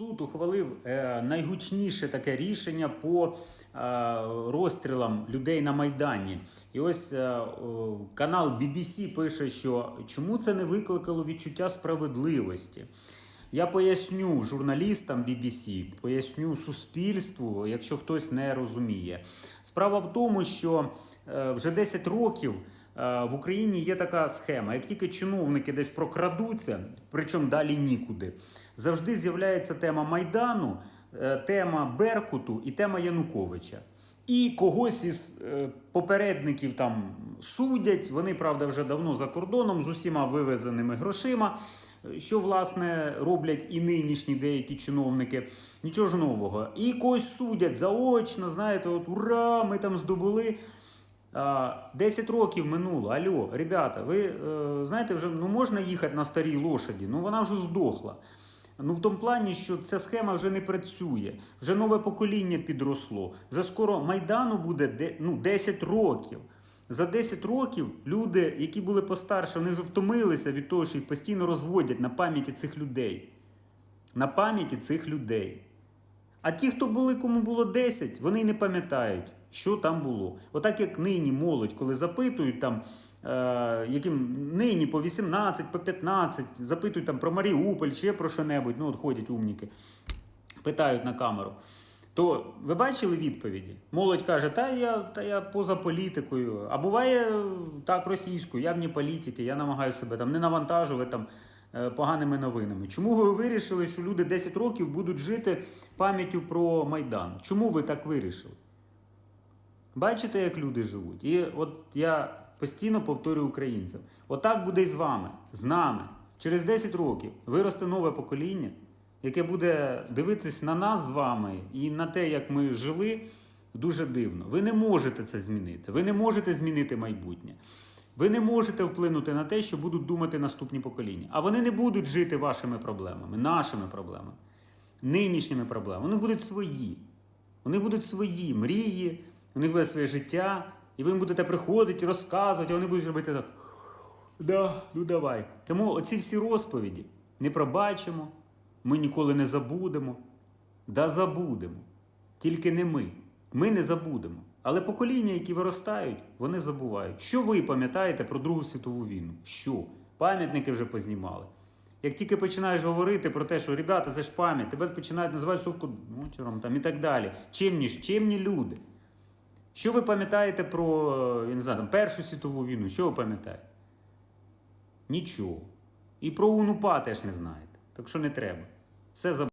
Суд ухвалив е, найгучніше таке рішення по е, розстрілам людей на Майдані. І ось е, канал BBC пише, що чому це не викликало відчуття справедливості. Я поясню журналістам BBC, поясню суспільству, якщо хтось не розуміє. Справа в тому, що вже 10 років е, в Україні є така схема. Як тільки чиновники десь прокрадуться, причому далі нікуди, завжди з'являється тема Майдану, е, тема Беркуту і тема Януковича. І когось із е, попередників там судять. Вони, правда, вже давно за кордоном з усіма вивезеними грошима. е, Що власне роблять і нинішні деякі чиновники, нічого ж нового. І когось судять заочно, знаєте, от ура, ми там здобули. А, 10 років минуло. Алло, ребята, ви е, знаєте, вже ну можна їхати на старій лошаді, ну вона вже здохла. Ну, в тому плані, що ця схема вже не працює, вже нове покоління підросло. Вже скоро Майдану буде де- ну, 10 років. За 10 років люди, які були постарше, вони вже втомилися від того, що їх постійно розводять на пам'яті цих людей. На пам'яті цих людей. А ті, хто були, кому було 10, вони й не пам'ятають, що там було. Отак як нині молодь, коли запитують там, е, яким нині по 18, по 15, запитують там про Маріуполь, ще про що-небудь, ну от ходять умніки, питають на камеру. То ви бачили відповіді? Молодь каже, та я, та я поза політикою. А буває так російською, я вні політики, я намагаюся себе там не навантажувати там е, поганими новинами. Чому ви вирішили, що люди 10 років будуть жити пам'яттю про Майдан? Чому ви так вирішили? Бачите, як люди живуть? І от я постійно повторюю українцям: отак буде і з вами, з нами. Через 10 років виросте нове покоління, яке буде дивитись на нас з вами і на те, як ми жили, дуже дивно. Ви не можете це змінити. Ви не можете змінити майбутнє. Ви не можете вплинути на те, що будуть думати наступні покоління. А вони не будуть жити вашими проблемами, нашими проблемами, нинішніми проблемами. Вони будуть свої. Них будуть свої мрії, у них буде своє життя, і ви їм будете приходити, розказувати, а вони будуть робити так. Да, ну давай. Тому оці всі розповіді не пробачимо, ми ніколи не забудемо. Да забудемо. Тільки не ми. Ми не забудемо. Але покоління, які виростають, вони забувають. Що ви пам'ятаєте про Другу світову війну? Що? Пам'ятники вже познімали. Як тільки починаєш говорити про те, що ребята, це ж пам'ять, тебе починають називати совкодмочером там і так далі. Чимні ж, чимні люди. Що ви пам'ятаєте про е, я не знаю, там, Першу світову війну? Що ви пам'ятаєте? Нічого. І про УНУПА теж не знаєте. Так що не треба. Все забудьте.